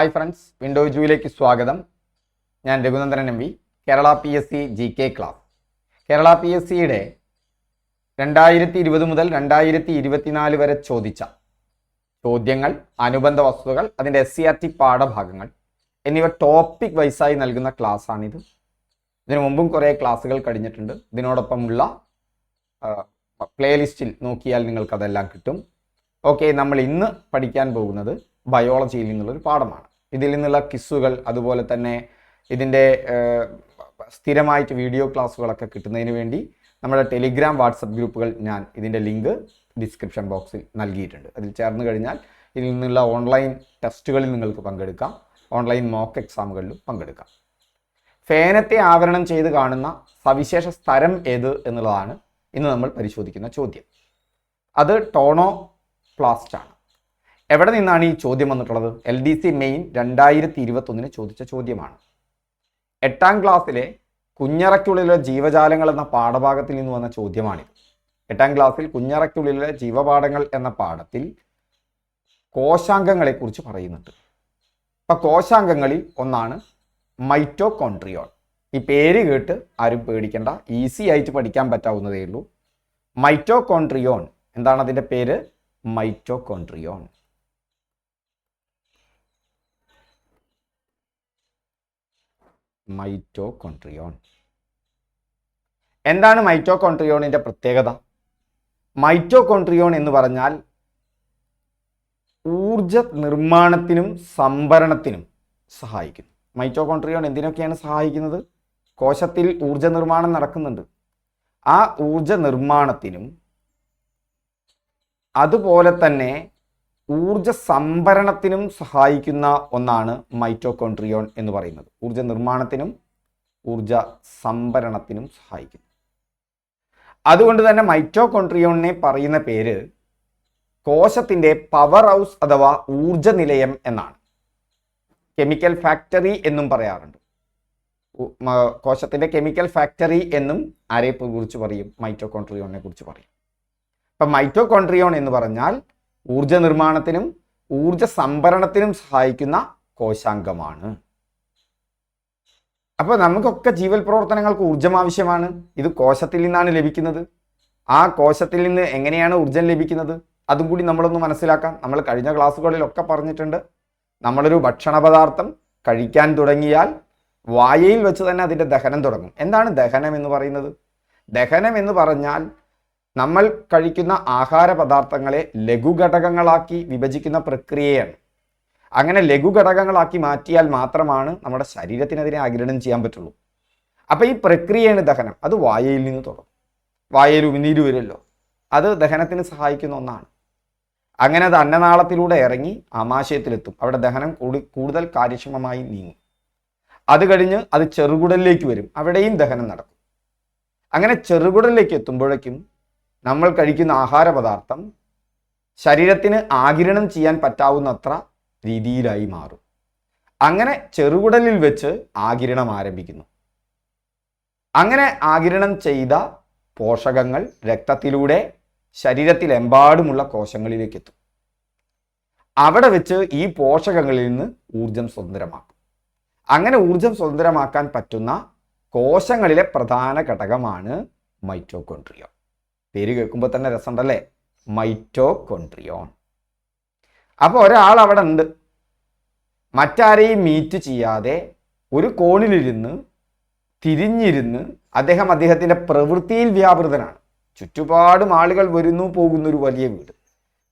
Hi friends window ജൂയിലേക്ക് സ്വാഗതം. ഞാൻ Raghunandanan M V Kerala P S C G K class Kerala P S സിയുടെ രണ്ടായിരത്തി ഇരുപത് മുതൽ രണ്ടായിരത്തി ഇരുപത്തിനാല് വരെ ചോദിച്ച ചോദ്യങ്ങൾ അനുബന്ധ വസ്തുതകൾ അതിന്റെ എസ് സി ആർ ടി പാഠഭാഗങ്ങൾ എന്നിവ ടോപ്പിക് വൈസായി നൽകുന്ന ക്ലാസ്സാണിത് ഇതിനു മുമ്പും കുറേ ക്ലാസ്സുകൾ കഴിഞ്ഞിട്ടുണ്ട്. ഇതിനോടൊപ്പമുള്ള പ്ലേലിസ്റ്റിൽ നോക്കിയാൽ നിങ്ങൾക്കതെല്ലാം കിട്ടും. ഓക്കെ നമ്മൾ ഇന്ന് പഠിക്കാൻ പോകുന്നത് ബയോളജിയിൽ നിന്നുള്ളൊരു പാഠമാണ്. ഇതിൽ നിന്നുള്ള കിസ്സുകൾ അതുപോലെ തന്നെ ഇതിന്റെ സ്ഥിരമായിട്ട് വീഡിയോ ക്ലാസ്സുകളൊക്കെ കിട്ടുന്നതിന് വേണ്ടി നമ്മുടെ ടെലിഗ്രാം വാട്സപ്പ് ഗ്രൂപ്പുകൾ ഞാൻ ഇതിന്റെ ലിങ്ക് ഡിസ്ക്രിപ്ഷൻ ബോക്സിൽ നൽകിയിട്ടുണ്ട്. അതിൽ ചേർന്ന് കഴിഞ്ഞാൽ ഇതിൽ നിന്നുള്ള ഓൺലൈൻ ടെസ്റ്റുകളിൽ നിങ്ങൾക്ക് പങ്കെടുക്കാം. ഓൺലൈൻ മോക്ക് എക്സാമുകളിലും പങ്കെടുക്കാം. ഫേനത്തെ ആവരണം ചെയ്ത് കാണുന്ന സവിശേഷ സ്ഥലം ഏത് എന്നുള്ളതാണ് ഇന്ന് നമ്മൾ പരിശോധിക്കുന്ന ചോദ്യം. അത് ടോണോ പ്ലാസ്റ്റ് ആണ് എവിടെ നിന്നാണ് ഈ ചോദ്യം വന്നിട്ടുള്ളത്? എൽ ഡി സി മെയിൻ രണ്ടായിരത്തി ഇരുപത്തൊന്നിന് ചോദിച്ച ചോദ്യമാണ്. എട്ടാം ക്ലാസ്സിലെ കുഞ്ഞറയ്ക്കുള്ളിലെ ജീവജാലങ്ങൾ എന്ന പാഠഭാഗത്തിൽ നിന്ന് വന്ന ചോദ്യമാണിത്. എട്ടാം ക്ലാസ്സിൽ കുഞ്ഞറയ്ക്കുള്ളിലെ ജീവപാഠങ്ങൾ എന്ന പാഠത്തിൽ കോശാംഗങ്ങളെ കുറിച്ച് പറയുന്നുണ്ട്. അപ്പൊ കോശാംഗങ്ങളിൽ ഒന്നാണ് മൈറ്റോകോൺട്രിയോൺ ഈ പേര് കേട്ട് ആരും പേടിക്കേണ്ട. ഈസി ആയിട്ട് പഠിക്കാൻ പറ്റാവുന്നതേ ഉള്ളൂ. മൈറ്റോകോൺട്രിയോൺ എന്താണ് അതിന്റെ പേര്? മൈറ്റോകോൺട്രിയോൺ മൈറ്റോകോൺട്രിയോൺ എന്താണ് മൈറ്റോകോൺട്രിയോണിന്റെ പ്രത്യേകത? മൈറ്റോകോൺട്രിയോൺ എന്ന് പറഞ്ഞാൽ ഊർജ നിർമ്മാണത്തിനും സംഭരണത്തിനും സഹായിക്കുന്നു. മൈറ്റോകോൺട്രിയോൺ എന്തിനൊക്കെയാണ് സഹായിക്കുന്നത്? കോശത്തിൽ ഊർജ നിർമ്മാണം നടക്കുന്നുണ്ട്. ആ ഊർജ നിർമ്മാണത്തിനും അതുപോലെ തന്നെ ഊർജ സംഭരണത്തിനും സഹായിക്കുന്ന ഒന്നാണ് മൈറ്റോകോൺട്രിയോൺ എന്ന് പറയുന്നത്. ഊർജ നിർമ്മാണത്തിനും ഊർജ സംഭരണത്തിനും സഹായിക്കുന്നു. അതുകൊണ്ട് തന്നെ മൈറ്റോകോൺട്രിയോണിനെ പറയുന്ന പേര് കോശത്തിന്റെ പവർ ഹൗസ് അഥവാ ഊർജ നിലയം എന്നാണ്. കെമിക്കൽ ഫാക്ടറി എന്നും പറയാറുണ്ട്. കോശത്തിന്റെ കെമിക്കൽ ഫാക്ടറി എന്നും ആരെ കുറിച്ച് പറയും? മൈറ്റോകോൺട്രിയോണിനെ കുറിച്ച് പറയും. അപ്പം മൈറ്റോകോൺട്രിയോൺ എന്ന് പറഞ്ഞാൽ ഊർജ നിർമ്മാണത്തിനും ഊർജ സംഭരണത്തിനും സഹായിക്കുന്ന കോശാംഗമാണ്. അപ്പോൾ നമുക്കൊക്കെ ജീവൽ പ്രവർത്തനങ്ങൾക്ക് ഊർജം ആവശ്യമാണ്. ഇത് കോശത്തിൽ നിന്നാണ് ലഭിക്കുന്നത്. ആ കോശത്തിൽ നിന്ന് എങ്ങനെയാണ് ഊർജം ലഭിക്കുന്നത്? അതും കൂടി നമ്മളൊന്ന് മനസ്സിലാക്കാം. നമ്മൾ കഴിഞ്ഞ ക്ലാസ്സുകളിലൊക്കെ പറഞ്ഞിട്ടുണ്ട്. നമ്മളൊരു ഭക്ഷണ പദാർത്ഥം കഴിക്കാൻ തുടങ്ങിയാൽ വായയിൽ വെച്ച് തന്നെ അതിന്റെ ദഹനം തുടങ്ങും. എന്താണ് ദഹനം എന്ന് പറയുന്നത്? ദഹനം എന്ന് പറഞ്ഞാൽ നമ്മൾ കഴിക്കുന്ന ആഹാര പദാർത്ഥങ്ങളെ ലഘുഘടകങ്ങളാക്കി വിഭജിക്കുന്ന പ്രക്രിയയാണ്. അങ്ങനെ ലഘുഘടകങ്ങളാക്കി മാറ്റിയാൽ മാത്രമാണ് നമ്മുടെ ശരീരത്തിന് അതിനെ ആഗിരണം ചെയ്യാൻ പറ്റുള്ളൂ. അപ്പോൾ ഈ പ്രക്രിയയാണ് ദഹനം. അത് വായയിൽ നിന്ന് തുടങ്ങും. വായയിൽ ഉമിനീര് വരുമല്ലോ. അത് ദഹനത്തിന് സഹായിക്കുന്ന ഒന്നാണ്. അങ്ങനെ അത് അന്നനാളത്തിലൂടെ ഇറങ്ങി ആമാശയത്തിലെത്തും. അവിടെ ദഹനം കൂടി കൂടുതൽ കാര്യക്ഷമമായി നീങ്ങും. അത് കഴിഞ്ഞ് അത് ചെറുകുടലിലേക്ക് വരും. അവിടെയും ദഹനം നടക്കും. അങ്ങനെ ചെറുകുടലിലേക്ക് എത്തുമ്പോഴേക്കും നമ്മൾ കഴിക്കുന്ന ആഹാര പദാർത്ഥം ശരീരത്തിന് ആകിരണം ചെയ്യാൻ പറ്റാവുന്നത്ര രീതിയിലായി മാറും. അങ്ങനെ ചെറുകുടലിൽ വെച്ച് ആകിരണം ആരംഭിക്കുന്നു. അങ്ങനെ ആകിരണം ചെയ്ത പോഷകങ്ങൾ രക്തത്തിലൂടെ ശരീരത്തിലെമ്പാടുമുള്ള കോശങ്ങളിലേക്ക് എത്തും അവിടെ വെച്ച് ഈ പോഷകങ്ങളിൽ നിന്ന് ഊർജം സ്വതന്ത്രമാക്കും. അങ്ങനെ ഊർജം സ്വതന്ത്രമാക്കാൻ പറ്റുന്ന കോശങ്ങളിലെ പ്രധാന ഘടകമാണ് മൈറ്റോകോൺട്രിയോൺ പേര് കേൾക്കുമ്പോൾ തന്നെ രസമുണ്ടല്ലേ? മൈറ്റോകോൺട്രിയോൺ അപ്പോൾ ഒരാൾ അവിടെ ഉണ്ട്. മറ്റാരെയും മീറ്റ് ചെയ്യാതെ ഒരു കോണിലിരുന്ന് തിരിഞ്ഞിരുന്ന് അദ്ദേഹം അദ്ദേഹത്തിന്റെ പ്രവൃത്തിയിൽ വ്യാപൃതനാണ്. ചുറ്റുപാടും ആളുകൾ വരുന്നു പോകുന്ന ഒരു വലിയ വീട്.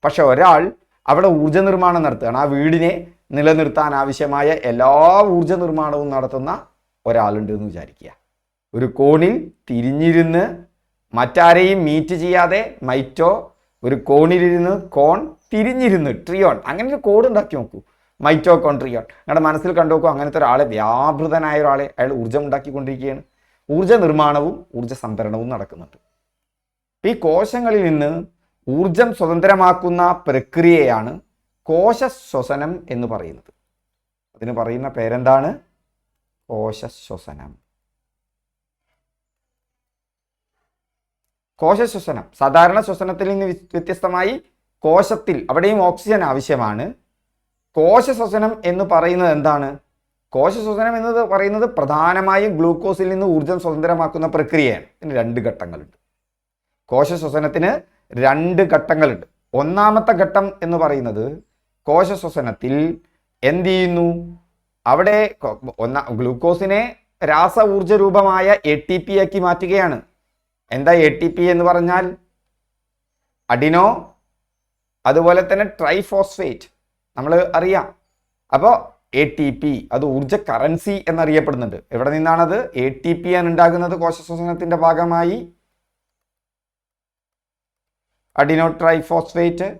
പക്ഷെ ഒരാൾ അവിടെ ഊർജ നിർമ്മാണം നടത്തുകയാണ്. ആ വീടിനെ നിലനിർത്താൻ ആവശ്യമായ എല്ലാ ഊർജ നിർമ്മാണവും നടത്തുന്ന ഒരാളുണ്ട് എന്ന് വിചാരിക്കുക. ഒരു കോണിൽ തിരിഞ്ഞിരുന്ന് മറ്റാരെയും മീറ്റ് ചെയ്യാതെ മൈറ്റോ ഒരു കോണിലിരുന്ന് കോൺ തിരിഞ്ഞിരുന്ന് ട്രിയോൺ. അങ്ങനെ ഒരു കോഡ് ഉണ്ടാക്കി നോക്കൂ. മൈറ്റോ കോൺ ട്രിയോൺ. നിങ്ങളുടെ മനസ്സിൽ കണ്ടു നോക്കൂ അങ്ങനത്തെ ഒരാളെ വ്യാപൃതനായ ഒരാളെ അയാൾ ഊർജം ഉണ്ടാക്കിക്കൊണ്ടിരിക്കുകയാണ്. ഊർജ നിർമ്മാണവും ഊർജ സംഭരണവും നടക്കുന്നുണ്ട്. ഈ കോശങ്ങളിൽ നിന്ന് ഊർജം സ്വതന്ത്രമാക്കുന്ന പ്രക്രിയയാണ് കോശ ശ്വസനം എന്ന് പറയുന്നത്. അതിന് പറയുന്ന പേരെന്താണ്? കോശ ശ്വസനം കോശ ശ്വസനം. സാധാരണ ശ്വസനത്തിൽ നിന്ന് വ്യത്യസ്തമായി കോശത്തിൽ അവിടെയും ഓക്സിജൻ ആവശ്യമാണ്. കോശ ശ്വസനം എന്ന് പറയുന്നത് എന്താണ്? കോശ ശ്വസനം എന്നത് പറയുന്നത് പ്രധാനമായും ഗ്ലൂക്കോസിൽ നിന്ന് ഊർജം സ്വതന്ത്രമാക്കുന്ന പ്രക്രിയയാണ്. ഇതിന് രണ്ട് ഘട്ടങ്ങളുണ്ട്. കോശ ശ്വസനത്തിന് രണ്ട് ഘട്ടങ്ങളുണ്ട്. ഒന്നാമത്തെ ഘട്ടം എന്ന് പറയുന്നത് കോശ ശ്വസനത്തിൽ എന്ത് ചെയ്യുന്നു? അവിടെ ഒന്ന ഗ്ലൂക്കോസിനെ രാസ ഊർജ രൂപമായ എ ടി പി ആക്കി മാറ്റുകയാണ്. എന്താ എ ടി പി എന്ന് പറഞ്ഞാൽ? അഡിനോ അതുപോലെ തന്നെ ട്രൈഫോസ്ഫേറ്റ്. നമ്മൾ അറിയാം. അപ്പോൾ എ ടി പി അത് ഊർജ കറൻസി എന്നറിയപ്പെടുന്നുണ്ട്. എവിടെ നിന്നാണത്? എ ടി പി ആണ് ഉണ്ടാകുന്നത് കോശശ്വസനത്തിന്റെ ഭാഗമായി. അഡിനോ ട്രൈഫോസ്ഫേറ്റ്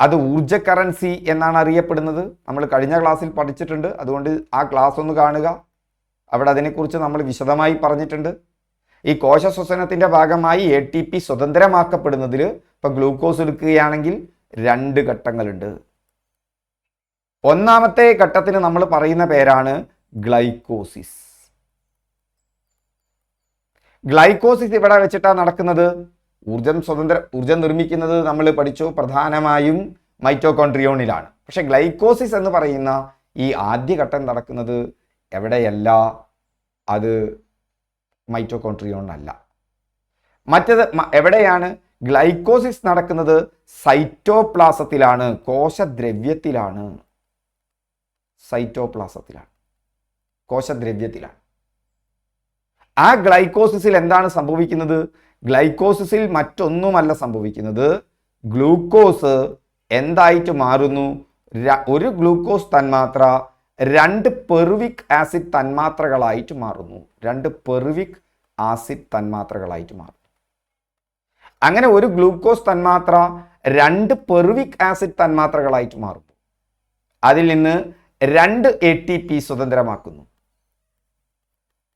അത് ഊർജ കറൻസി എന്നാണ് അറിയപ്പെടുന്നത്. നമ്മൾ കഴിഞ്ഞ ക്ലാസ്സിൽ പഠിച്ചിട്ടുണ്ട്. അതുകൊണ്ട് ആ ക്ലാസ് ഒന്ന് കാണുക. അവിടെ അതിനെക്കുറിച്ച് നമ്മൾ വിശദമായി പറഞ്ഞിട്ടുണ്ട്. ഈ കോശശ്വസനത്തിന്റെ ഭാഗമായി എ ടി പി സ്വതന്ത്രമാക്കപ്പെടുന്നതിൽ ഇപ്പൊ ഗ്ലൂക്കോസ് എടുക്കുകയാണെങ്കിൽ രണ്ട് ഘട്ടങ്ങളുണ്ട്. ഒന്നാമത്തെ ഘട്ടത്തിന് നമ്മൾ പറയുന്ന പേരാണ് ഗ്ലൈക്കോസിസ്. ഗ്ലൈക്കോസിസ് ഇവിടെ വെച്ചിട്ടാണ് നടക്കുന്നത്. ഊർജം സ്വതന്ത്ര ഊർജം നിർമ്മിക്കുന്നത് നമ്മൾ പഠിച്ചു പ്രധാനമായും മൈറ്റോകോൺട്രിയോണിലാണ് പക്ഷെ ഗ്ലൈക്കോസിസ് എന്ന് പറയുന്ന ഈ ആദ്യ ഘട്ടം നടക്കുന്നത് എവിടെയല്ല? അത് മൈറ്റോകോൺട്രിയോണിലല്ല മറ്റത് മ- എവിടെയാണ് ഗ്ലൈക്കോസിസ് നടക്കുന്നത്? സൈറ്റോപ്ലാസത്തിലാണ് കോശദ്രവ്യത്തിലാണ്. സൈറ്റോപ്ലാസത്തിലാണ്. കോശദ്രവ്യത്തിലാണ്. ആ ഗ്ലൈക്കോസിസിൽ എന്താണ് സംഭവിക്കുന്നത്? ഗ്ലൈക്കോസിസിൽ മറ്റൊന്നുമല്ല സംഭവിക്കുന്നത്. ഗ്ലൂക്കോസ് എന്തായിട്ട് മാറുന്നു? ഒരു ഗ്ലൂക്കോസ് തന്മാത്ര രണ്ട് പെർവിക് ആസിഡ് തന്മാത്രകളായിട്ട് മാറുന്നു. രണ്ട് പെർവിക് ആസിഡ് തന്മാത്രകളായിട്ട് മാറുന്നു. അങ്ങനെ ഒരു ഗ്ലൂക്കോസ് തന്മാത്ര രണ്ട് പെർവിക് ആസിഡ് തന്മാത്രകളായിട്ട് മാറുന്നു. അതിൽ നിന്ന് രണ്ട് എ ടി പി സ്വതന്ത്രമാക്കുന്നു.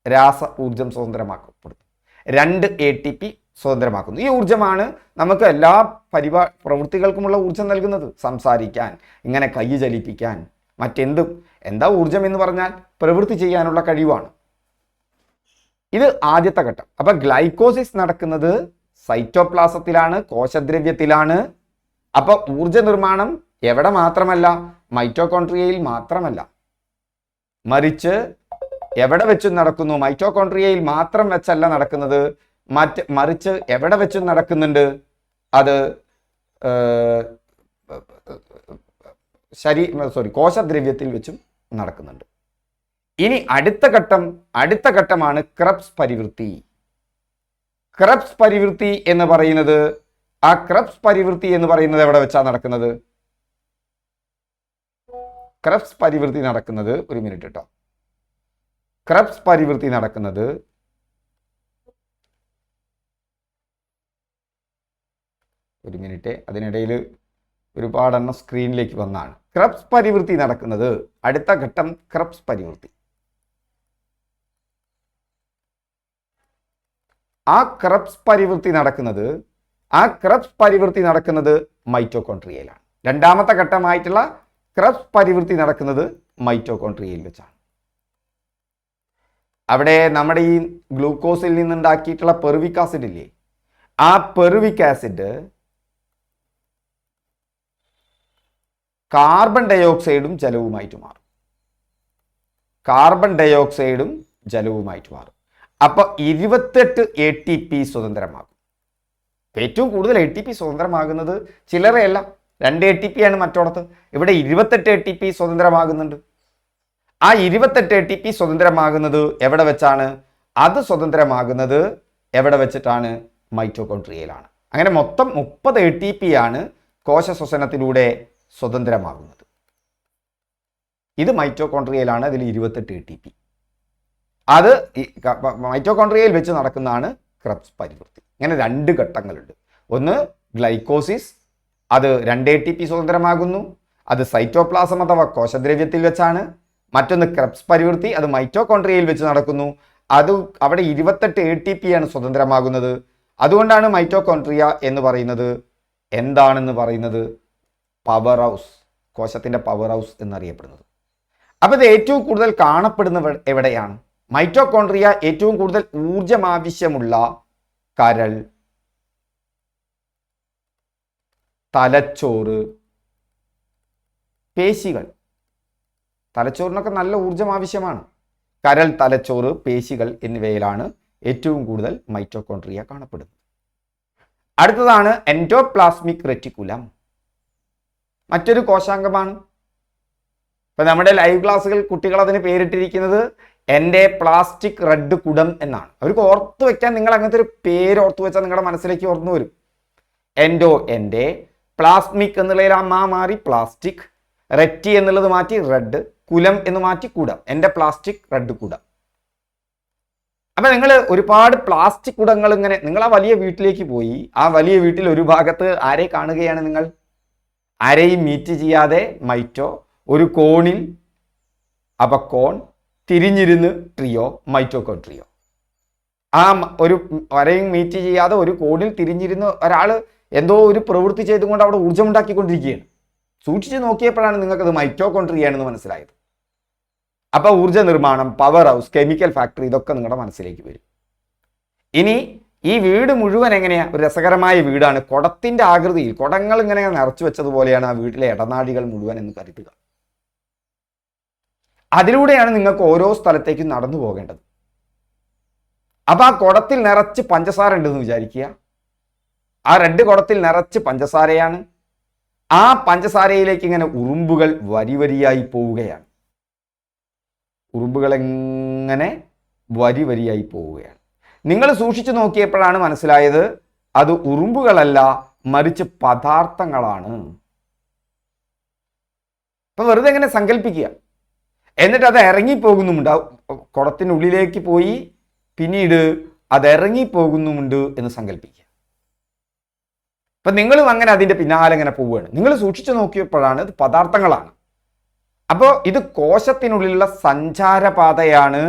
രാസ ഊർജം സ്വതന്ത്രമാക്കപ്പെടുന്നു. രണ്ട് എ ടി പി സ്വതന്ത്രമാക്കുന്നു. ഈ ഊർജമാണ് നമുക്ക് എല്ലാ പരിപാ പ്രവൃത്തികൾക്കുമുള്ള ഊർജം നൽകുന്നത്. സംസാരിക്കാൻ ഇങ്ങനെ കൈ ചലിപ്പിക്കാൻ മറ്റെന്തും? എന്താ ഊർജം എന്ന് പറഞ്ഞാൽ പ്രവൃത്തി ചെയ്യാനുള്ള കഴിവാണ്. ഇത് ആദ്യത്തെ ഘട്ടം. അപ്പൊ ഗ്ലൈക്കോസിസ് നടക്കുന്നത് സൈറ്റോപ്ലാസത്തിലാണ് കോശദ്രവ്യത്തിലാണ്. അപ്പൊ ഊർജ നിർമ്മാണം എവിടെ മാത്രമല്ല മൈറ്റോകോൺട്രിയയിൽ മാത്രമല്ല. മറിച്ച് എവിടെ വെച്ചും നടക്കുന്നു മൈറ്റോകോൺട്രിയയിൽ മാത്രം വെച്ചല്ല നടക്കുന്നത്. മറ്റ് മറിച്ച് എവിടെ വെച്ചും നടക്കുന്നുണ്ട്? അത് ശരീ സോറി കോശദ്രവ്യത്തിൽ വെച്ചും നടക്കുന്നുണ്ട്. ഇനി അടുത്ത ഘട്ടം അടുത്ത ഘട്ടമാണ് ക്രബ്സ് പരിവൃത്തി. ക്രബ്സ് പരിവൃത്തി എന്ന് പറയുന്നത് ആ ക്രബ്സ് പരിവൃത്തി എന്ന് പറയുന്നത് എവിടെ വെച്ചാണ് നടക്കുന്നത്? ക്രബ്സ് പരിവൃത്തി നടക്കുന്നത് ഒരു മിനിറ്റ് കേട്ടോ ക്രബ്സ് പരിവൃത്തി നടക്കുന്നത് ഒരു മിനിറ്റ് അതിനിടയിൽ ഒരുപാടെണ്ണം സ്ക്രീനിലേക്ക് വന്നാണ്. ക്രബ്സ് പരിവൃത്തി നടക്കുന്നത് അടുത്ത ഘട്ടം ക്രബ്സ് പരിവൃത്തി. ആ ക്രബ്സ് പരിവൃത്തി നടക്കുന്നത് ആ ക്രബ്സ് പരിവൃത്തി നടക്കുന്നത് മൈറ്റോകോൺട്രിയയിലാണ് രണ്ടാമത്തെ ഘട്ടമായിട്ടുള്ള ക്രബ്സ് പരിവൃത്തി നടക്കുന്നത് മൈറ്റോകോൺട്രിയയിൽ വെച്ചാണ്. അവിടെ നമ്മുടെ ഈ ഗ്ലൂക്കോസിൽ നിന്നുണ്ടാക്കിയിട്ടുള്ള പെർവിക് ആസിഡ് ഇല്ലേ? ആ പെർവിക് ആസിഡ് കാർബൺ ഡയോക്സൈഡും ജലവുമായിട്ട് മാറും. കാർബൺ ഡയോക്സൈഡും ജലവുമായിട്ട് മാറും. അപ്പോൾ ഇരുപത്തെട്ട് എ ടി പി സ്വതന്ത്രമാകും. ഏറ്റവും കൂടുതൽ എ ടി പി സ്വതന്ത്രമാകുന്നത് ചിലരെയല്ല രണ്ട് എ ടി പി ആണ് മറ്റോടത്ത്. ഇവിടെ ഇരുപത്തെട്ട് എ ടി പി സ്വതന്ത്രമാകുന്നുണ്ട്. ആ ഇരുപത്തെട്ട് എ ടി പി സ്വതന്ത്രമാകുന്നത് എവിടെ വെച്ചാണ്? അത് സ്വതന്ത്രമാകുന്നത് എവിടെ വെച്ചിട്ടാണ്? മൈറ്റോകോൺട്രിയയിലാണ് അങ്ങനെ മൊത്തം മുപ്പത് എ ടി പി ആണ് കോശ ശ്വസനത്തിലൂടെ സ്വതന്ത്രമാകുന്നത്. ഇത് മൈറ്റോകോൺട്രിയയിലാണ് അതിൽ ഇരുപത്തെട്ട് എ ടി പി അത് മൈറ്റോകോൺട്രിയയിൽ വെച്ച് നടക്കുന്നതാണ് ക്രബ്സ് പരിവൃത്തി. ഇങ്ങനെ രണ്ട് ഘട്ടങ്ങളുണ്ട്. ഒന്ന് ഗ്ലൈക്കോസിസ് അത് രണ്ട് എ ടി പി സ്വതന്ത്രമാകുന്നു. അത് സൈറ്റോപ്ലാസം അഥവാ കോശദ്രവ്യത്തിൽ വെച്ചാണ്. മറ്റൊന്ന് ക്രബ്സ് പരിവൃത്തി അത് മൈറ്റോകോൺട്രിയയിൽ വെച്ച് നടക്കുന്നു. അത് അവിടെ ഇരുപത്തെട്ട് എ ടി പി ആണ് സ്വതന്ത്രമാകുന്നത്. അതുകൊണ്ടാണ് മൈറ്റോകോൺട്രിയ എന്ന് പറയുന്നത്. എന്താണെന്ന് പറയുന്നത്? പവർ ഹൗസ് കോശത്തിന്റെ പവർ ഹൗസ് എന്നറിയപ്പെടുന്നത്. അപ്പോൾ ഇത് ഏറ്റവും കൂടുതൽ കാണപ്പെടുന്ന എവിടെയാണ്? മൈറ്റോകോൺട്രിയ ഏറ്റവും കൂടുതൽ ഊർജം ആവശ്യമുള്ള കരൾ തലച്ചോറ് പേശികൾ. തലച്ചോറിനൊക്കെ നല്ല ഊർജം ആവശ്യമാണ്. കരൾ തലച്ചോറ് പേശികൾ എന്നിവയിലാണ് ഏറ്റവും കൂടുതൽ മൈറ്റോകോൺട്രിയ കാണപ്പെടുന്നത്. അടുത്തതാണ് എൻഡോപ്ലാസ്മിക് റെറ്റിക്കുലം മറ്റൊരു കോശാംഗമാണ്. ഇപ്പൊ നമ്മുടെ ലൈവ് ക്ലാസ്സുകൾ കുട്ടികൾ അതിന് പേരിട്ടിരിക്കുന്നത് എന്റെ പ്ലാസ്റ്റിക് റെഡ് കുടം എന്നാണ്. അവർക്ക് ഓർത്ത് വെക്കാൻ നിങ്ങൾ അങ്ങനത്തെ ഒരു പേര് ഓർത്ത് വെച്ചാൽ നിങ്ങളുടെ മനസ്സിലേക്ക് ഓർന്നു വരും. എൻഡോ എന്റെ പ്ലാസ്മിക് എന്നുള്ളതിൽ ആ മാ മാറി പ്ലാസ്റ്റിക് റെറ്റി എന്നുള്ളത് മാറ്റി റെഡ് കുലം എന്ന് മാറ്റി കുടം. എന്റെ പ്ലാസ്റ്റിക് റെഡ് കുടം. അപ്പൊ നിങ്ങൾ ഒരുപാട് പ്ലാസ്റ്റിക് കുടങ്ങൾ ഇങ്ങനെ നിങ്ങൾ ആ വലിയ വീട്ടിലേക്ക് പോയി ആ വലിയ വീട്ടിൽ ഒരു ഭാഗത്ത് ആരെ കാണുകയാണ് നിങ്ങൾ? ആരെയും മീറ്റ് ചെയ്യാതെ മൈറ്റോ ഒരു കോണിൽ അപ്പൊ കോൺ തിരിഞ്ഞിരുന്ന് ട്രിയോ മൈറ്റോകോൺട്രിയോ ആ ഒരു ആരെയും മീറ്റ് ചെയ്യാതെ ഒരു കോണിൽ തിരിഞ്ഞിരുന്ന് ഒരാൾ എന്തോ ഒരു പ്രവൃത്തി ചെയ്തുകൊണ്ട് അവിടെ ഊർജം ഉണ്ടാക്കിക്കൊണ്ടിരിക്കുകയാണ് സൂക്ഷിച്ച് നോക്കിയപ്പോഴാണ് നിങ്ങൾക്കത് മൈറ്റോകോൺട്രിയാണെന്ന് മനസ്സിലായത്. അപ്പോൾ ഊർജ നിർമ്മാണം പവർ ഹൗസ് കെമിക്കൽ ഫാക്ടറി ഇതൊക്കെ നിങ്ങളുടെ മനസ്സിലേക്ക് വരും. ഇനി ഈ വീട് മുഴുവൻ എങ്ങനെയാണ് ഒരു രസകരമായ വീടാണ്. കുടത്തിന്റെ ആകൃതിയിൽ കുടങ്ങൾ ഇങ്ങനെ നിറച്ചു വെച്ചതുപോലെയാണ് ആ വീട്ടിലെ ഇടനാഴികൾ മുഴുവൻ എന്ന് കരുതുക. അതിലൂടെയാണ് നിങ്ങൾക്ക് ഓരോ സ്ഥലത്തേക്കും നടന്നു പോകേണ്ടത്. അപ്പൊ ആ കുടത്തിൽ നിറച്ച് പഞ്ചസാര ഉണ്ടെന്ന് വിചാരിക്കുക. ആ റെഡ് കുടത്തിൽ നിറച്ച് പഞ്ചസാരയാണ്. ആ പഞ്ചസാരയിലേക്ക് ഇങ്ങനെ ഉറുമ്പുകൾ വരി വരിയായി പോവുകയാണ്. ഉറുമ്പുകൾ എങ്ങനെ വരി വരിയായി പോവുകയാണ്. നിങ്ങൾ സൂക്ഷിച്ചു നോക്കിയപ്പോഴാണ് മനസ്സിലായത് അത് ഉറുമ്പുകളല്ല മറിച്ച് പദാർത്ഥങ്ങളാണ്. ഇപ്പൊ വെറുതെ എങ്ങനെ സങ്കല്പിക്കുക. എന്നിട്ട് അത് ഇറങ്ങിപ്പോകുന്നുമുണ്ട്. കുടത്തിനുള്ളിലേക്ക് പോയി പിന്നീട് അത് ഇറങ്ങിപ്പോകുന്നുമുണ്ട് എന്ന് സങ്കല്പിക്കുക. അപ്പൊ നിങ്ങളും അങ്ങനെ അതിന്റെ പിന്നാലെ ഇങ്ങനെ പോവുകയാണ്. നിങ്ങൾ സൂക്ഷിച്ചു നോക്കിയപ്പോഴാണ് ഇത് പദാർത്ഥങ്ങളാണ്. അപ്പോൾ ഇത് കോശത്തിനുള്ളിലുള്ള സഞ്ചാരപാതയാണ്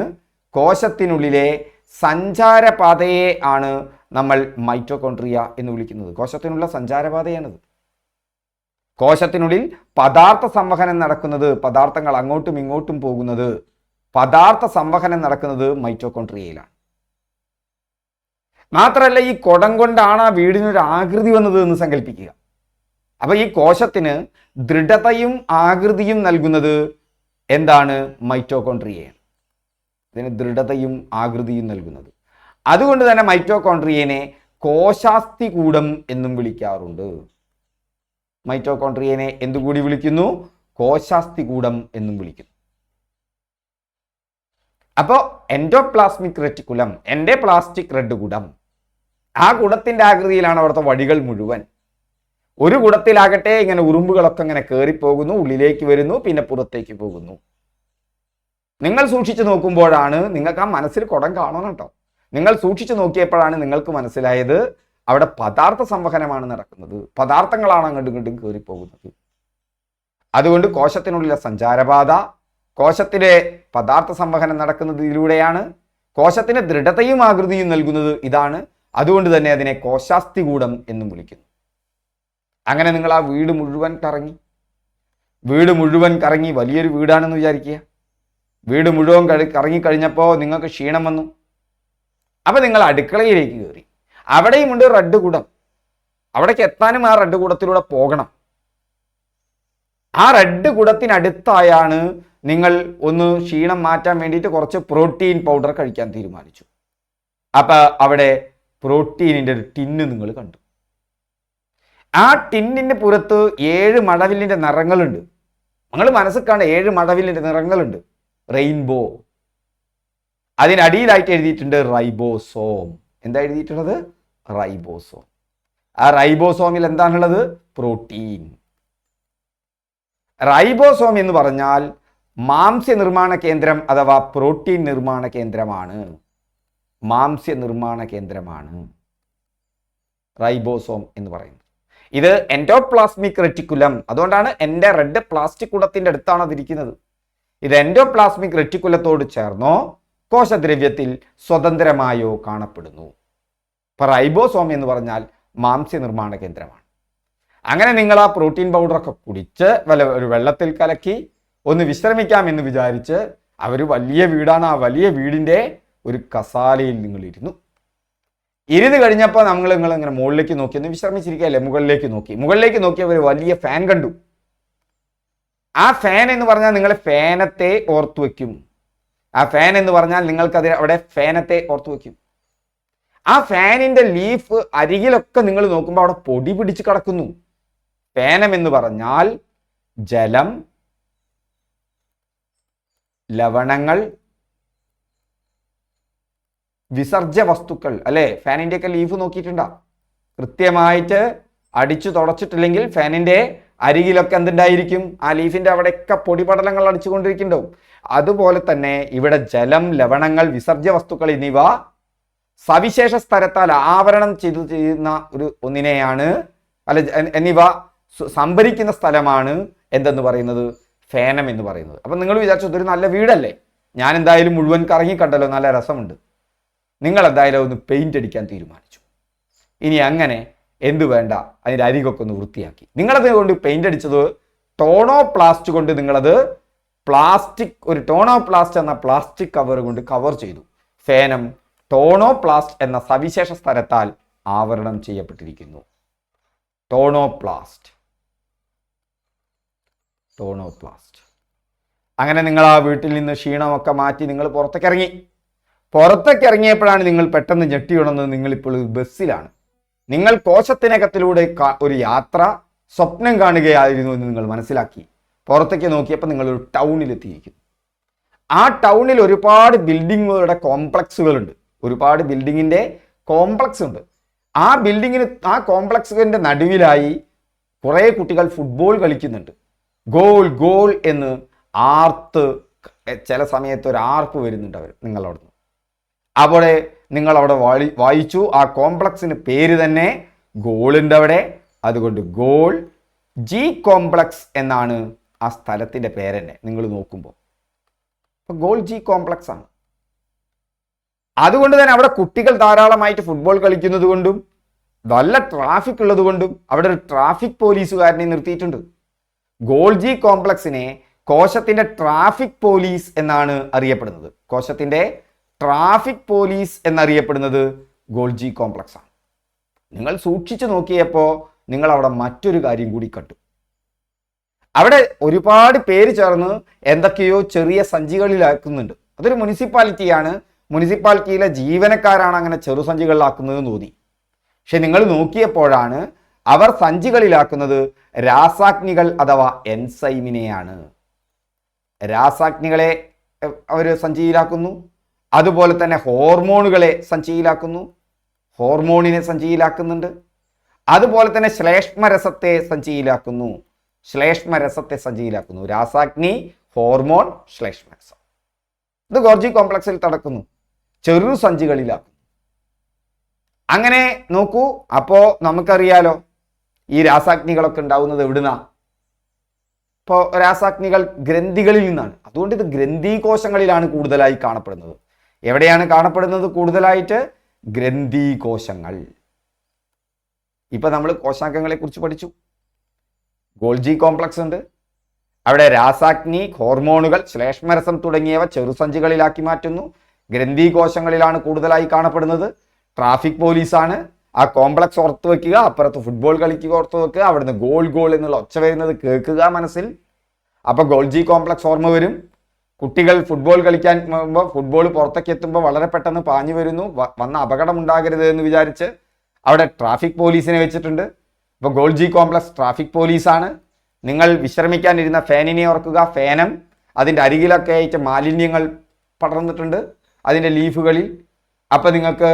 കോശത്തിനുള്ളിലെ സഞ്ചാരപാതയെ ആണ് നമ്മൾ മൈറ്റോകോൺട്രിയ എന്ന് വിളിക്കുന്നത്. കോശത്തിനുള്ള സഞ്ചാരപാതയാണിത്. കോശത്തിനുള്ളിൽ പദാർത്ഥ സംവഹനം നടക്കുന്നത് പദാർത്ഥങ്ങൾ അങ്ങോട്ടും ഇങ്ങോട്ടും പോകുന്നത് പദാർത്ഥ സംവഹനം നടക്കുന്നത് മൈറ്റോകോൺട്രിയയിലാണ് മാത്രമല്ല ഈ കുടം കൊണ്ടാണ് ആ വീടിനൊരു ആകൃതി വന്നത് എന്ന് സങ്കല്പിക്കുക. അപ്പൊ ഈ കോശത്തിന് ദൃഢതയും ആകൃതിയും നൽകുന്നത് എന്താണ്? മൈറ്റോകോൺട്രിയയാണ് ഇതിന് ദൃഢതയും ആകൃതിയും നൽകുന്നത്. അതുകൊണ്ട് തന്നെ മൈറ്റോകോൺട്രിയനെ കോശാസ്തി കൂടം എന്നും വിളിക്കാറുണ്ട്. മൈറ്റോകോൺട്രിയനെ എന്തുകൂടി വിളിക്കുന്നു? കോശാസ്തി കൂടം എന്നും വിളിക്കുന്നു. അപ്പോൾ എൻഡോപ്ലാസ്മിക് റെറ്റിക്കുലം എന്റെ പ്ലാസ്റ്റിക് റെഡ് കുടം ആ കുടത്തിന്റെ ആകൃതിയിലാണ് അവിടുത്തെ വഴികൾ മുഴുവൻ. ഒരു കുടത്തിലാകട്ടെ ഇങ്ങനെ ഉറുമ്പുകളൊക്കെ ഇങ്ങനെ കയറിപ്പോകുന്നു ഉള്ളിലേക്ക് വരുന്നു പിന്നെ പുറത്തേക്ക് പോകുന്നു. നിങ്ങൾ സൂക്ഷിച്ചു നോക്കുമ്പോഴാണ് നിങ്ങൾക്ക് ആ മനസ്സിൽ കുടം കാണണം കേട്ടോ. നിങ്ങൾ സൂക്ഷിച്ചു നോക്കിയപ്പോഴാണ് നിങ്ങൾക്ക് മനസ്സിലായത് അവിടെ പദാർത്ഥ സംവഹനമാണ് നടക്കുന്നത്. പദാർത്ഥങ്ങളാണ് അങ്ങോട്ടും ഇങ്ങോട്ടും കയറിപ്പോകുന്നത്. അതുകൊണ്ട് കോശത്തിനുള്ളിലെ സഞ്ചാരബാധ കോശത്തിലെ പദാർത്ഥ സംവഹനം നടക്കുന്നത് ഇതിലൂടെയാണ് കോശത്തിന് ദൃഢതയും ആകൃതിയും നൽകുന്നത് ഇതാണ്. അതുകൊണ്ട് തന്നെ അതിനെ കോശാസ്ഥികൂടം എന്നും വിളിക്കുന്നു. അങ്ങനെ നിങ്ങൾ ആ വീട് മുഴുവൻ കറങ്ങി. വീട് മുഴുവൻ കറങ്ങി വലിയൊരു വീടാണെന്ന് വിചാരിക്കുക. വീട് മുഴുവൻ കഴി- കറങ്ങിക്കഴിഞ്ഞപ്പോൾ നിങ്ങൾക്ക് ക്ഷീണം വന്നു. അപ്പം നിങ്ങൾ അടുക്കളയിലേക്ക് കയറി അവിടെയും ഉണ്ട് റെഡ് കൂടം. അവിടേക്ക് എത്താനും ആ റെഡ് കൂടത്തിലൂടെ പോകണം. ആ റെഡ് കുടത്തിനടുത്തായാണ് നിങ്ങൾ ഒന്ന് ക്ഷീണം മാറ്റാൻ വേണ്ടിയിട്ട് കുറച്ച് പ്രോട്ടീൻ പൗഡർ കഴിക്കാൻ തീരുമാനിച്ചു. അപ്പൊ അവിടെ പ്രോട്ടീനിന്റെ ഒരു ടിന്ന് നിങ്ങൾ കണ്ടു. ആ ടിന്നിന്റെ പുറത്ത് ഏഴ് മടവില്ലിന്റെ നിറങ്ങളുണ്ട്. നിങ്ങൾ മനസ്സിൽ കാണുന്ന ഏഴ് മടവില്ലിന്റെ നിറങ്ങളുണ്ട്. റെയിൻബോ അതിനടിയിലായിട്ട് എഴുതിയിട്ടുണ്ട് റൈബോസോം എന്താ എഴുതിയിട്ടുള്ളത്? റൈബോസോം ആ റൈബോസോമിൽ എന്താണുള്ളത്? പ്രോട്ടീൻ റൈബോസോം എന്ന് പറഞ്ഞാൽ മാംസ്യ നിർമ്മാണ കേന്ദ്രം അഥവാ പ്രോട്ടീൻ നിർമ്മാണ കേന്ദ്രമാണ്. മാംസ്യ നിർമ്മാണ കേന്ദ്രമാണ് റൈബോസോം എന്ന് പറയുന്നത്. ഇത് എൻഡോപ്ലാസ്മിക് റെറ്റിക്കുലം അതുകൊണ്ടാണ് എന്റെ റെഡ് പ്ലാസ്റ്റിക് കുടത്തിന്റെ അടുത്താണ് അതിരിക്കുന്നത്. ഇത് എൻഡോപ്ലാസ്മിക് റെറ്റിക്കുലത്തോട് ചേർന്നോ? കോശദ്രവ്യത്തിൽ സ്വതന്ത്രമായോ കാണപ്പെടുന്നു. ഇപ്പൊ റൈബോസോം എന്ന് പറഞ്ഞാൽ മാംസ്യ നിർമ്മാണ കേന്ദ്രമാണ്. അങ്ങനെ നിങ്ങൾ ആ പ്രോട്ടീൻ പൗഡറൊക്കെ കുടിച്ച് വല്ല ഒരു വെള്ളത്തിൽ കലക്കി ഒന്ന് വിശ്രമിക്കാം എന്ന് വിചാരിച്ച് അവർ വലിയ വീടാണ്. ആ വലിയ വീടിന്റെ ഒരു കസാലയിൽ നിങ്ങൾ ഇരുന്നു. ഇരുന്ന് കഴിഞ്ഞപ്പോൾ നമ്മൾ നിങ്ങൾ ഇങ്ങനെ മുകളിലേക്ക് നോക്കി. ഒന്ന് വിശ്രമിച്ചിരിക്കുകയല്ലേ? മുകളിലേക്ക് നോക്കി. മുകളിലേക്ക് നോക്കിയവർ വലിയ ഫാൻ കണ്ടു. ആ ഫാൻ എന്ന് പറഞ്ഞാൽ നിങ്ങൾ ഫാനത്തെ ഓർത്തു വയ്ക്കും ആ ഫാൻ എന്ന് പറഞ്ഞാൽ നിങ്ങൾക്കത് അവിടെ ഫാനത്തെ ഓർത്തു വയ്ക്കും ആ ഫാനിന്റെ ലീഫ് അരികിലൊക്കെ നിങ്ങൾ നോക്കുമ്പോൾ അവിടെ പൊടി പിടിച്ച് കിടക്കുന്നു. ഫാനം എന്ന് പറഞ്ഞാൽ ജലം ലവണങ്ങൾ വിസർജ്യ വസ്തുക്കൾ. അല്ലെ? ഫാനിന്റെ ഒക്കെ ലീഫ് നോക്കിയിട്ടുണ്ടാ? കൃത്യമായിട്ട് അടിച്ചു തുടച്ചിട്ടില്ലെങ്കിൽ ഫാനിന്റെ അരികിലൊക്കെ എന്തുണ്ടായിരിക്കും? ആ ലീഫിന്റെ അവിടെയൊക്കെ പൊടിപടലങ്ങൾ അടിച്ചുകൊണ്ടിരിക്കുന്നുണ്ടാവും. അതുപോലെ തന്നെ ഇവിടെ ജലം ലവണങ്ങൾ വിസർജ്യ വസ്തുക്കൾ എന്നിവ സവിശേഷ സ്ഥലത്താൽ ആവരണം ചെയ്തു ചെയ്യുന്ന ഒരു ഒന്നിനെയാണ് അല്ല എന്നിവ സംഭരിക്കുന്ന സ്ഥലമാണ് എന്തെന്ന് പറയുന്നത്? ഫേനം എന്ന് പറയുന്നത്. അപ്പം നിങ്ങൾ വിചാരിച്ചു ഇതൊരു നല്ല വീടല്ലേ? ഞാൻ എന്തായാലും മുഴുവൻ കറങ്ങി കണ്ടല്ലോ നല്ല രസമുണ്ട്. നിങ്ങൾ എന്തായാലും ഒന്ന് പെയിന്റ് അടിക്കാൻ തീരുമാനിച്ചു. ഇനി അങ്ങനെ എന്തു വേണ്ട? അതിന്റെ അരികൊക്കെ ഒന്ന് വൃത്തിയാക്കി. നിങ്ങളത് കൊണ്ട് പെയിന്റ് അടിച്ചത് ടോണോ പ്ലാസ്റ്റ് കൊണ്ട് നിങ്ങളത് പ്ലാസ്റ്റിക് ഒരു ടോണോ പ്ലാസ്റ്റ് എന്ന പ്ലാസ്റ്റിക് കവർ കൊണ്ട് കവർ ചെയ്തു. ഫേനം ടോണോ പ്ലാസ്റ്റ് എന്ന സവിശേഷ സ്ഥലത്താൽ ആവരണം ചെയ്യപ്പെട്ടിരിക്കുന്നു. ടോണോ പ്ലാസ്റ്റ് ടോണോ പ്ലാസ്റ്റ് അങ്ങനെ നിങ്ങൾ ആ വീട്ടിൽ നിന്ന് ക്ഷീണമൊക്കെ മാറ്റി നിങ്ങൾ പുറത്തേക്ക് ഇറങ്ങി. പുറത്തേക്ക് ഇറങ്ങിയപ്പോഴാണ് നിങ്ങൾ പെട്ടെന്ന് ഞെട്ടി ഉണർന്നത്. നിങ്ങളിപ്പോൾ ബസ്സിലാണ്. നിങ്ങൾ കോശത്തിനകത്തിലൂടെ ഒരു യാത്ര സ്വപ്നം കാണുകയായിരുന്നു എന്ന് നിങ്ങൾ മനസ്സിലാക്കി. പുറത്തേക്ക് നോക്കിയപ്പോൾ നിങ്ങൾ ഒരു ടൗണിലെത്തിയിരിക്കുന്നു ആ ടൗണിൽ ഒരുപാട് ബിൽഡിങ്ങുകളുടെ കോംപ്ലക്സുകളുണ്ട്. ഒരുപാട് ബിൽഡിങ്ങിന്റെ കോംപ്ലക്സ് ഉണ്ട് ആ ബിൽഡിങ്ങിന് ആ കോംപ്ലക്സിന്റെ നടുവിലായി കുറേ കുട്ടികൾ ഫുട്ബോൾ കളിക്കുന്നുണ്ട്. ഗോൾ ഗോൾ എന്ന് ആർത്ത് ചില സമയത്ത് ഒരു ആർപ്പ് വരുന്നുണ്ട് അവർ നിങ്ങളവിടുന്ന്. അവിടെ നിങ്ങൾ അവിടെ വായി വായിച്ചു. ആ കോംപ്ലക്സിന് പേര് തന്നെ ഗോളുണ്ട് അവിടെ. അതുകൊണ്ട് ഗോൾ ജി കോംപ്ലക്സ് എന്നാണ് ആ സ്ഥലത്തിന്റെ പേര് തന്നെ നിങ്ങൾ നോക്കുമ്പോൾ. അപ്പോൾ ഗോൾ ജി കോംപ്ലക്സ് ആണ്. അതുകൊണ്ട് തന്നെ അവിടെ കുട്ടികൾ ധാരാളമായിട്ട് ഫുട്ബോൾ കളിക്കുന്നത് കൊണ്ടും നല്ല ട്രാഫിക് ഉള്ളത് കൊണ്ടും അവിടെ ഒരു ട്രാഫിക് പോലീസുകാരനെ നിർത്തിയിട്ടുണ്ട്. ഗോൾ ജി കോംപ്ലക്സിനെ കോശത്തിന്റെ ട്രാഫിക് പോലീസ് എന്നാണ് അറിയപ്പെടുന്നത്. കോശത്തിന്റെ ട്രാഫിക് പോലീസ് എന്നറിയപ്പെടുന്നത് ഗോൾജി കോംപ്ലക്സ് ആണ് നിങ്ങൾ സൂക്ഷിച്ചു നോക്കിയപ്പോൾ നിങ്ങൾ അവിടെ മറ്റൊരു കാര്യം കൂടി കണ്ടു. അവിടെ ഒരുപാട് പേര് ചേർന്ന് എന്തൊക്കെയോ ചെറിയ സഞ്ചികളിലാക്കുന്നുണ്ട്. അതൊരു മുനിസിപ്പാലിറ്റിയാണ്. മുനിസിപ്പാലിറ്റിയിലെ ജീവനക്കാരാണ് അങ്ങനെ ചെറു സഞ്ചികളിലാക്കുന്നതെന്ന് തോന്നി. പക്ഷെ നിങ്ങൾ നോക്കിയപ്പോഴാണ് അവർ സഞ്ചികളിലാക്കുന്നത് രാസാഗ്നികൾ അഥവാ എൻസൈമിനെയാണ്. രാസാഗ്നികളെ അവർ സഞ്ചിയിലാക്കുന്നു. അതുപോലെ തന്നെ ഹോർമോണുകളെ സഞ്ചയിലാക്കുന്നു. ഹോർമോണിനെ സഞ്ചയിലാക്കുന്നുണ്ട്. അതുപോലെ തന്നെ ശ്ലേഷ്മരസത്തെ സഞ്ചയിലാക്കുന്നു. ശ്ലേഷ്മരസത്തെ സഞ്ചയിലാക്കുന്നു. രാസാഗ്നി ഹോർമോൺ ശ്ലേഷ്മരസം. ഇത് ഗോർജി കോംപ്ലക്സിൽ തടക്കുന്നു ചെറു സഞ്ചികളിലാക്കുന്നു. അങ്ങനെ നോക്കൂ. അപ്പോ നമുക്കറിയാലോ ഈ രാസാഗ്നികളൊക്കെ ഉണ്ടാവുന്നത് എവിടുന്നാ? ഇപ്പോൾ രാസാഗ്നികൾ ഗ്രന്ഥികളിൽ നിന്നാണ്. അതുകൊണ്ട് ഇത് ഗ്രന്ഥികോശങ്ങളിലാണ് കൂടുതലായി കാണപ്പെടുന്നത്. എവിടെയാണ് കാണപ്പെടുന്നത് കൂടുതലായിട്ട്? ഗ്രന്ഥികോശങ്ങൾ ഇപ്പൊ നമ്മൾ കോശാംഗങ്ങളെ കുറിച്ച് പഠിച്ചു. ഗോൾജി കോംപ്ലക്സ് ഉണ്ട്. അവിടെ രാസാഗ്നി ഹോർമോണുകൾ ശ്ലേഷ്മരസം തുടങ്ങിയവ ചെറുസഞ്ചികളിലാക്കി മാറ്റുന്നു. ഗ്രന്ഥികോശങ്ങളിലാണ് കൂടുതലായി കാണപ്പെടുന്നത്. ട്രാഫിക് പോലീസാണ്. ആ കോംപ്ലക്സ് ഓർത്ത് വെക്കുക അപ്പുറത്ത് ഫുട്ബോൾ കളിക്കുക ഓർത്ത് വെക്കുക അവിടുന്ന് ഗോൾ ഗോൾ എന്നുള്ള ഒച്ച വരുന്നത് കേൾക്കുക മനസ്സിൽ. അപ്പോൾ ഗോൾജി കോംപ്ലക്സ് ഓർമ്മ വരും. കുട്ടികൾ ഫുട്ബോൾ കളിക്കാൻ ഫുട്ബോൾ പുറത്തേക്ക് എത്തുമ്പോൾ വളരെ പെട്ടെന്ന് പാഞ്ഞു വരുന്നു. വന്ന അപകടം ഉണ്ടാകരുത് എന്ന് വിചാരിച്ച് അവിടെ ട്രാഫിക് പോലീസിനെ വെച്ചിട്ടുണ്ട്. ഇപ്പോൾ ഗോൾജി കോംപ്ലക്സ് ട്രാഫിക് പോലീസാണ് നിങ്ങൾ വിശ്രമിക്കാനിരുന്ന ഫാനിനെ ഓർക്കുക. ഫാനം അതിന്റെ അരികിലൊക്കെ അയച്ച മാലിന്യങ്ങൾ പടർന്നിട്ടുണ്ട് അതിന്റെ ലീഫുകളിൽ. അപ്പോൾ നിങ്ങൾക്ക്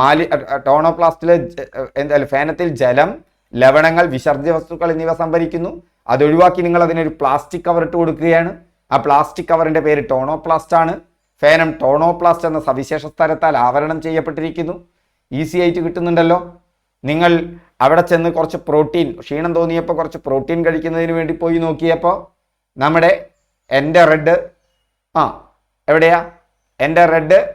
മാലി ടോണോപ്ലാസ്റ്റിലെ എന്തായാലും ഫാനത്തിൽ ജലം ലവണങ്ങൾ വിസർജ്യ വസ്തുക്കൾ എന്നിവ സംഭരിക്കുന്നു. അതൊഴിവാക്കി നിങ്ങൾ അതിനൊരു പ്ലാസ്റ്റിക് കവർ ഇട്ട് കൊടുക്കുകയാണ്. ആ പ്ലാസ്റ്റിക് കവറിന്റെ പേര് ടോണോപ്ലാസ്റ്റ് ആണ്. ഫേനം ടോണോപ്ലാസ്റ്റ് എന്ന സവിശേഷ സ്ഥലത്താൽ ആവരണം ചെയ്യപ്പെട്ടിരിക്കുന്നു. ഈസി ആയിട്ട് കിട്ടുന്നുണ്ടല്ലോ. നിങ്ങൾ അവിടെ ചെന്ന് കുറച്ച് പ്രോട്ടീൻ ക്ഷീണം തോന്നിയപ്പോൾ കുറച്ച് പ്രോട്ടീൻ കഴിക്കുന്നതിന് വേണ്ടി പോയി നോക്കിയപ്പോൾ നമ്മുടെ എന്റെ റെഡ് ആ എവിടെയാ? എന്റെ റെഡ്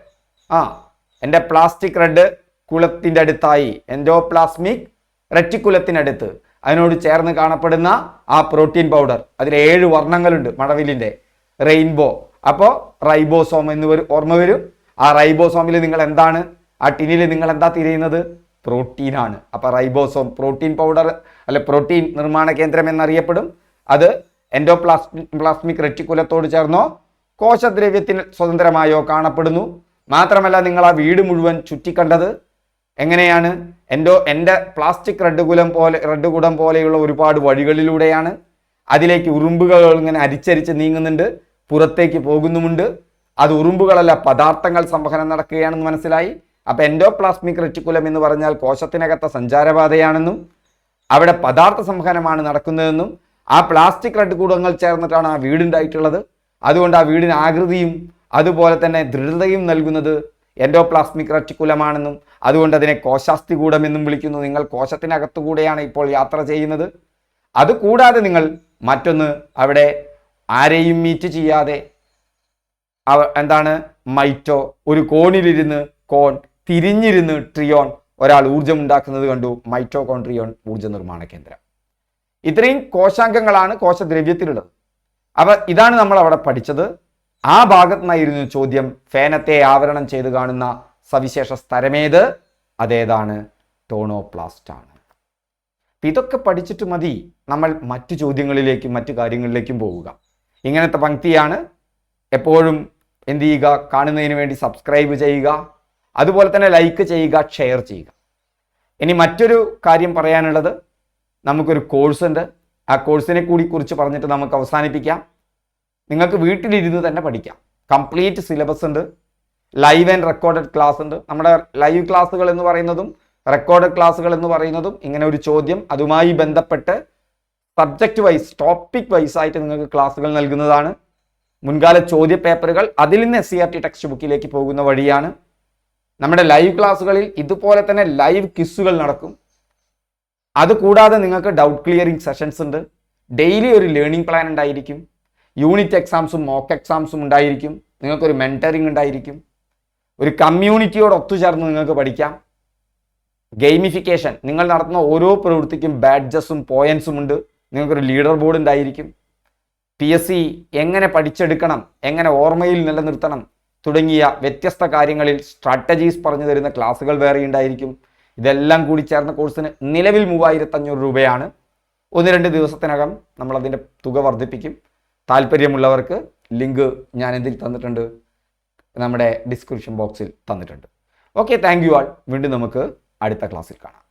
ആ എന്റെ പ്ലാസ്റ്റിക് റെഡ് കുളത്തിന്റെ അടുത്തായി എൻഡോപ്ലാസ്മിക് റെറ്റിക്കുലത്തിനടുത്ത് അതിനോട് ചേർന്ന് കാണപ്പെടുന്ന ആ പ്രോട്ടീൻ പൗഡർ. അതിൽ ഏഴ് വർണങ്ങളുണ്ട് മടവിലിന്റെ. റെയിൻബോ അപ്പോൾ റൈബോസോം എന്ന് വരും ഓർമ്മ വരും. ആ റൈബോസോമിൽ നിങ്ങൾ എന്താണ് ആ ടിനിൽ നിങ്ങൾ എന്താ തിരയുന്നത്? പ്രോട്ടീനാണ്. അപ്പോൾ റൈബോസോം പ്രോട്ടീൻ പൗഡർ അല്ലെ പ്രോട്ടീൻ നിർമ്മാണ കേന്ദ്രം എന്നറിയപ്പെടും. അത് എൻഡോപ്ലാസ്മിക് പ്ലാസ്മിക് റെറ്റിക്കുലത്തോട് ചേർന്നോ കോശദ്രവ്യത്തിന് സ്വതന്ത്രമായോ കാണപ്പെടുന്നു. മാത്രമല്ല നിങ്ങൾ ആ വീട് മുഴുവൻ ചുറ്റിക്കണ്ടത് എങ്ങനെയാണ്? എൻഡോ എന്റെ പ്ലാസ്റ്റിക് റെഡുകുലം പോലെ റെഡുകുടം പോലെയുള്ള ഒരുപാട് വഴികളിലൂടെയാണ്. അതിലേക്ക് ഉറുമ്പുകൾ ഇങ്ങനെ അരിച്ചരിച്ച് നീങ്ങുന്നുണ്ട്. പുറത്തേക്ക് പോകുന്നുമുണ്ട്. അത് ഉറുമ്പുകളല്ല പദാർത്ഥങ്ങൾ സംവഹനം നടക്കുകയാണെന്ന് മനസ്സിലായി. അപ്പൊ എൻഡോപ്ലാസ്മിക് റെറ്റിക്കുലം എന്ന് പറഞ്ഞാൽ കോശത്തിനകത്ത സഞ്ചാരപാതയാണെന്നും അവിടെ പദാർത്ഥ സംവഹനമാണ് നടക്കുന്നതെന്നും ആ പ്ലാസ്റ്റിക് റെഡുകൂടങ്ങൾ ചേർന്നിട്ടാണ് ആ വീടുണ്ടായിട്ടുള്ളത്. അതുകൊണ്ട് ആ വീടിന് ആകൃതിയും അതുപോലെ തന്നെ ദൃഢതയും നൽകുന്നത് എൻഡോപ്ലാസ്മിക് റെറ്റിക്കുലമാണെന്നും അതുകൊണ്ട് അതിനെ കോശാസ്ഥികൂടം എന്നും വിളിക്കുന്നു. നിങ്ങൾ കോശത്തിനകത്തുകൂടെയാണ് ഇപ്പോൾ യാത്ര ചെയ്യുന്നത്. അതുകൂടാതെ നിങ്ങൾ മറ്റൊന്ന് അവിടെ ആരെയും മീറ്റ് ചെയ്യാതെ അവ- എന്താണ്? മൈറ്റോ ഒരു കോണിലിരുന്ന് കോൺ തിരിഞ്ഞിരുന്ന് ട്രിയോൺ ഒരാൾ ഊർജം ഉണ്ടാക്കുന്നത് കണ്ടു. മൈറ്റോ മൈറ്റോകോൺട്രിയോൺ ഊർജ നിർമ്മാണ കേന്ദ്രം. ഇത്രയും കോശാംഗങ്ങളാണ് കോശദ്രവ്യത്തിലുള്ളത്. അവ ഇതാണ് നമ്മൾ അവിടെ പഠിച്ചത്. ആ ഭാഗത്ത് നിന്നായിരുന്നു ചോദ്യം ഫേനത്തെ ആവരണം ചെയ്ത് കാണുന്ന സവിശേഷ സ്ഥലമേത്? അതേതാണ് ടോണോപ്ലാസ്റ്റ് ആണ് ഇതൊക്കെ പഠിച്ചിട്ട് മതി. നമ്മൾ മറ്റു ചോദ്യങ്ങളിലേക്കും മറ്റു കാര്യങ്ങളിലേക്കും പോവുക. ഇങ്ങനത്തെ പങ്ക്തിയാണ് എപ്പോഴും എന്ത് ചെയ്യുക? കാണുന്നതിന് വേണ്ടി സബ്സ്ക്രൈബ് ചെയ്യുക. അതുപോലെ തന്നെ ലൈക്ക് ചെയ്യുക ഷെയർ ചെയ്യുക. ഇനി മറ്റൊരു കാര്യം പറയാനുള്ളത് നമുക്കൊരു കോഴ്സ് ഉണ്ട്. ആ കോഴ്സിനെ കൂടി കുറിച്ച് പറഞ്ഞിട്ട് നമുക്ക് അവസാനിപ്പിക്കാം. നിങ്ങൾക്ക് വീട്ടിലിരുന്ന് തന്നെ പഠിക്കാം. കംപ്ലീറ്റ് സിലബസ് ഉണ്ട്. ലൈവ് ആൻഡ് റെക്കോർഡഡ് ക്ലാസ് ഉണ്ട്. നമ്മുടെ ലൈവ് ക്ലാസ്സുകൾ എന്ന് പറയുന്നതും റെക്കോർഡഡ് ക്ലാസ്സുകൾ എന്ന് പറയുന്നതും ഇങ്ങനെ ഒരു ചോദ്യം അതുമായി ബന്ധപ്പെട്ട് സബ്ജക്റ്റ് വൈസ് ടോപ്പിക് വൈസ് ആയിട്ട് നിങ്ങൾക്ക് ക്ലാസ്സുകൾ നൽകുന്നതാണ്. മുൻകാല ചോദ്യ പേപ്പറുകൾ അതിൽ നിന്ന് S C R T text ബുക്കിലേക്ക് പോകുന്ന വഴിയാണ്. നമ്മുടെ ലൈവ് ക്ലാസ്സുകളിൽ ഇതുപോലെ തന്നെ ലൈവ് ക്വിസുകൾ നടക്കും. അതുകൂടാതെ നിങ്ങൾക്ക് ഡൗട്ട് ക്ലിയറിംഗ് സെഷൻസ് ഉണ്ട്. ഡെയിലി ഒരു ലേണിംഗ് പ്ലാൻ ഉണ്ടായിരിക്കും. യൂണിറ്റ് എക്സാംസും മോക്ക് എക്സാംസും ഉണ്ടായിരിക്കും. നിങ്ങൾക്കൊരു മെന്ററിംഗ് ഉണ്ടായിരിക്കും. ഒരു കമ്മ്യൂണിറ്റിയോട് ഒത്തുചേർന്ന് നിങ്ങൾക്ക് പഠിക്കാം. ഗെയിമിഫിക്കേഷൻ നിങ്ങൾ നടത്തുന്ന ഓരോ പ്രവൃത്തിക്കും ബാഡ്ജസും പോയൻസും ഉണ്ട്. നിങ്ങൾക്കൊരു ലീഡർ ബോർഡ് ഉണ്ടായിരിക്കും. പി എസ് സി എങ്ങനെ പഠിച്ചെടുക്കണം എങ്ങനെ ഓർമ്മയിൽ നിലനിർത്തണം തുടങ്ങിയ വ്യത്യസ്ത കാര്യങ്ങളിൽ സ്ട്രാറ്റജീസ് പറഞ്ഞു തരുന്ന ക്ലാസ്സുകൾ വേറെ ഉണ്ടായിരിക്കും. ഇതെല്ലാം കൂടി ചേർന്ന കോഴ്സിന് നിലവിൽ മൂവായിരത്തഞ്ഞൂറ് രൂപയാണ്. ഒന്ന് രണ്ട് ദിവസത്തിനകം നമ്മൾ അതിന്റെ തുക വർദ്ധിപ്പിക്കും. താല്പര്യമുള്ളവർക്ക് ലിങ്ക് ഞാൻ എന്തിൽ തന്നിട്ടുണ്ട്. നമ്മുടെ ഡിസ്ക്രിപ്ഷൻ ബോക്സിൽ തന്നിട്ടുണ്ട്. ഓക്കെ താങ്ക് യു ആൾ വീണ്ടും നമുക്ക് അടുത്ത ക്ലാസ്സിൽ കാണാം.